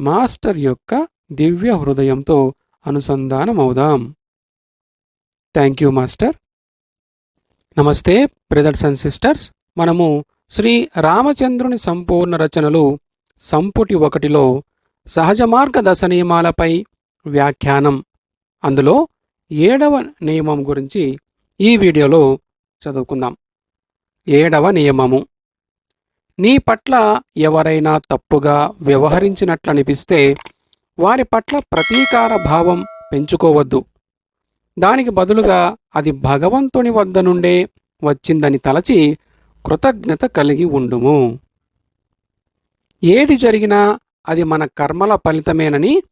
Master యొక్క దివ్య హృదయంతో అనుసంధానమవుదాం. Thank you master. నమస్తే బ్రదర్స్ అండ్ సిస్టర్స్. మనము శ్రీ రామచంద్రుని సంపూర్ణ రచనలు సంపుటి ఒకటిలో సహజ మార్గ దశ నియమాలపై వ్యాఖ్యానం. అందులో ఏడవ నియమం గురించి ఈ వీడియోలో చదువుకుందాం. ఏడవ నియమము. నీ పట్ల ఎవరైనా తప్పుగా వ్యవహరించినట్లనిపిస్తే వారి పట్ల ప్రతీకార భావం పెంచుకోవద్దు. దానికి బదులుగా అది భగవంతుని వద్ద నుండే వచ్చిందని తలచి కృతజ్ఞత కలిగి ఉండుము. ఏది జరిగినా అది మన కర్మల ఫలితమేనని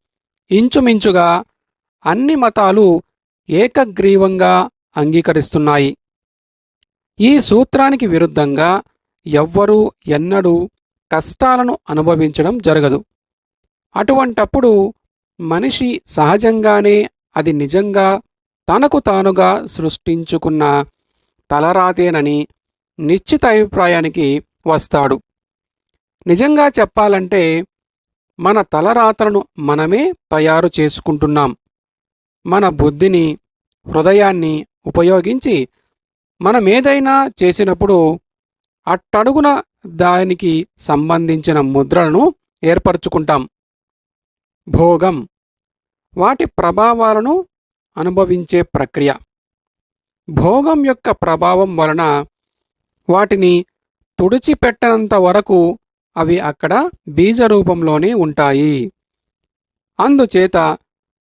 ఇంచుమించుగా అన్ని మతాలు ఏకగ్రీవంగా అంగీకరిస్తున్నాయి. ఈ సూత్రానికి విరుద్ధంగా ఎవ్వరూ ఎన్నడూ కష్టాలను అనుభవించడం జరగదు. అటువంటప్పుడు మనిషి సహజంగానే అది నిజంగా తనకు తానుగా సృష్టించుకున్న తలరాతేనని నిశ్చిత అభిప్రాయానికి వస్తాడు. నిజంగా చెప్పాలంటే మన తలరాతలను మనమే తయారు చేసుకుంటున్నాం. మన బుద్ధిని హృదయాన్ని ఉపయోగించి మనమేదైనా చేసినప్పుడు అట్టడుగున దానికి సంబంధించిన ముద్రలను ఏర్పరచుకుంటాం. భోగం. వాటి ప్రభావాలను అనుభవించే ప్రక్రియ. భోగం యొక్క ప్రభావం వలన వాటిని తుడిచిపెట్టనంత వరకు అవి అక్కడ బీజ రూపంలోనే ఉంటాయి. అందుచేత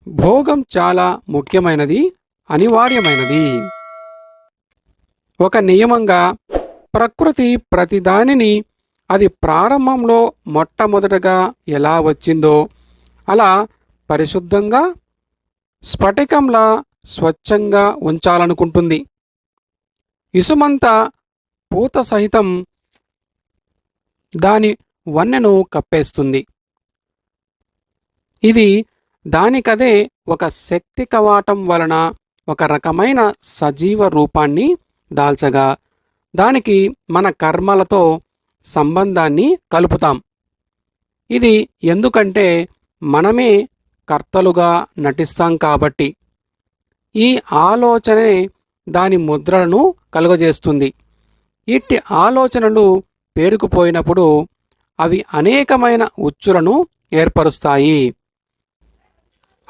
భోగం చాలా ముఖ్యమైనది అనివార్యమైనది. ఒక నియమంగా ప్రకృతి ప్రతిదానిని అది ప్రారంభంలో మొట్టమొదటగా ఎలా వచ్చిందో అలా పరిశుద్ధంగా స్ఫటికంలా స్వచ్ఛంగా ఉంచాలనుకుంటుంది. ఇసుమంతా పూత సహితం దాని వన్నెను కప్పేస్తుంది. ఇది దానికదే ఒక శక్తి కవాటం వలన ఒక రకమైన సజీవ రూపాన్ని దాల్చగా దానికి మన కర్మలతో సంబంధాన్ని కలుపుతాం. ఇది ఎందుకంటే మనమే కర్తలుగా నటిస్తాం కాబట్టి ఈ ఆలోచనే దాని ముద్రలను కలుగజేస్తుంది. ఇట్టి ఆలోచనలు పేరుకుపోయినప్పుడు అవి అనేకమైన ఉచ్చులను ఏర్పరుస్తాయి.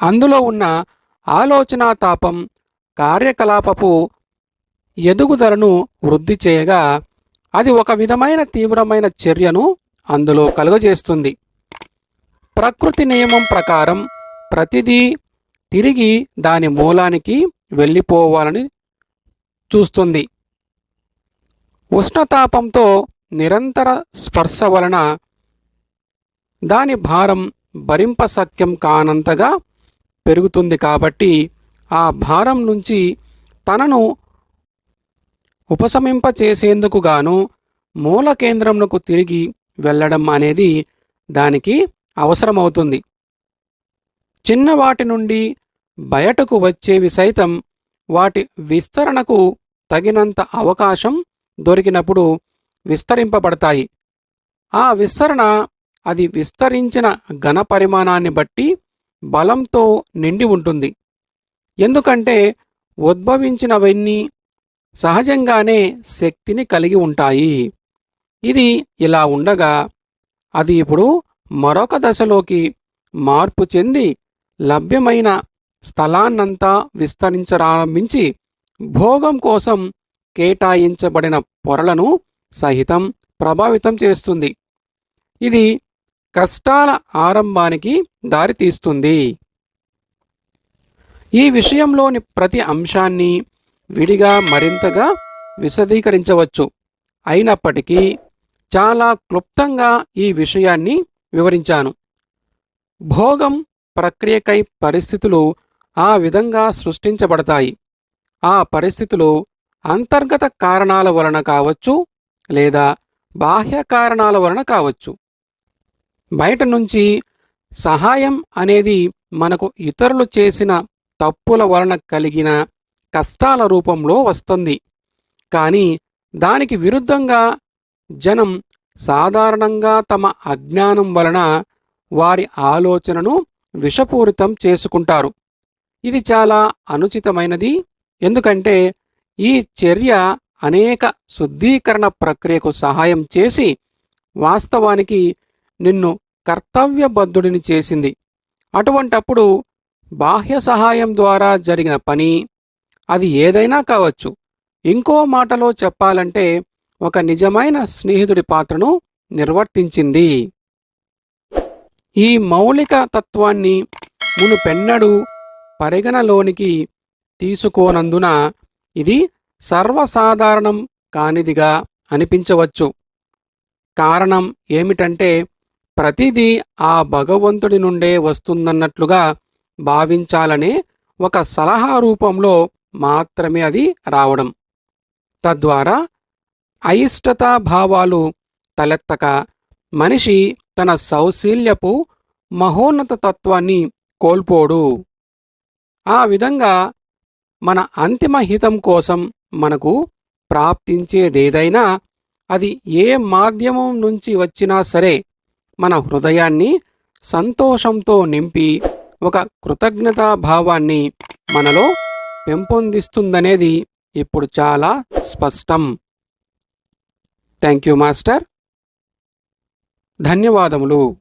అందులో ఉన్న ఆలోచనా తాపం కార్యకలాపపు ఎదుగుదలను వృద్ధి చేయగా అది ఒక విధమైన తీవ్రమైన చర్యను అందులో కలుగజేస్తుంది. ప్రకృతి నియమం ప్రకారం ప్రతిదీ తిరిగి దాని మూలానికి వెళ్ళిపోవాలని చూస్తుంది. ఉష్ణతాపంతో నిరంతర స్పర్శ వలన దాని భారం భరింపసక్యం కానంతగా పెరుగుతుంది కాబట్టి ఆ భారం నుంచి తనను ఉపశమింపచేసేందుకు గాను మూల కేంద్రమునకు తిరిగి వెళ్ళడం అనేది దానికి అవసరమవుతుంది. చిన్నవాటి నుండి బయటకు వచ్చేవి సైతం వాటి విస్తరణకు తగినంత అవకాశం దొరికినప్పుడు విస్తరింపబడతాయి. ఆ విస్తరణ అది విస్తరించిన ఘన పరిమాణాన్ని బట్టి బలంతో నిండి ఉంటుంది. ఎందుకంటే ఉద్భవించినవన్నీ సహజంగానే శక్తిని కలిగి ఉంటాయి. ఇది ఇలా ఉండగా అది ఇప్పుడు మరొక దశలోకి మార్పు చెంది లభ్యమైన స్థలాన్నంతా విస్తరించరారంభించి భోగం కోసం కేటాయించబడిన పొరలను సహితం ప్రభావితం చేస్తుంది. ఇది కష్టాల ఆరంభానికి దారితీస్తుంది. ఈ విషయంలోని ప్రతి అంశాన్ని విడిగా మరింతగా విశదీకరించవచ్చు. అయినప్పటికీ చాలా క్లుప్తంగా ఈ విషయాన్ని వివరించాను. భోగం ప్రక్రియకై పరిస్థితులు ఆ విధంగా సృష్టించబడతాయి. ఆ పరిస్థితులు అంతర్గత కారణాల వలన కావచ్చు లేదా బాహ్య కారణాల వలన కావచ్చు. బయట నుంచి సహాయం అనేది మనకు ఇతరులు చేసిన తప్పుల వలన కలిగిన కష్టాల రూపంలో వస్తుంది. కానీ దానికి విరుద్ధంగా జనం సాధారణంగా తమ అజ్ఞానం వలన వారి ఆలోచనను విషపూరితం చేసుకుంటారు. ఇది చాలా అనుచితమైనది. ఎందుకంటే ఈ చర్య అనేక శుద్ధీకరణ ప్రక్రియకు సహాయం చేసి వాస్తవానికి నిన్ను కర్తవ్యబద్ధుడిని చేసింది. అటువంటప్పుడు బాహ్య సహాయం ద్వారా జరిగిన పని అది ఏదైనా కావచ్చు. ఇంకో మాటలో చెప్పాలంటే ఒక నిజమైన స్నేహితుడి పాత్రను నిర్వర్తించింది. ఈ మౌలిక తత్వాన్ని మునుపెన్నడూ పరిగణలోనికి తీసుకోనందున ఇది సర్వసాధారణం కానిదిగా అనిపించవచ్చు. కారణం ఏమిటంటే ప్రతిదీ ఆ భగవంతుడి నుండే వస్తుందన్నట్లుగా భావించాలనే ఒక సలహా రూపంలో మాత్రమే అది రావడం. తద్వారా అయిష్టతా భావాలు తలెత్తక మనిషి తన సౌశీల్యపు మహోన్నత తత్వాన్ని కోల్పోడు. ఆ విధంగా మన అంతిమ హితం కోసం మనకు ప్రాప్తించేదేదైనా అది ఏ మాధ్యమం నుంచి వచ్చినా సరే మన హృదయాన్ని సంతోషంతో నింపి ఒక కృతజ్ఞతా భావాన్ని మనలో పెంపొందిస్తుందనేది ఇప్పుడు చాలా స్పష్టం. Thank you master. ధన్యవాదములు.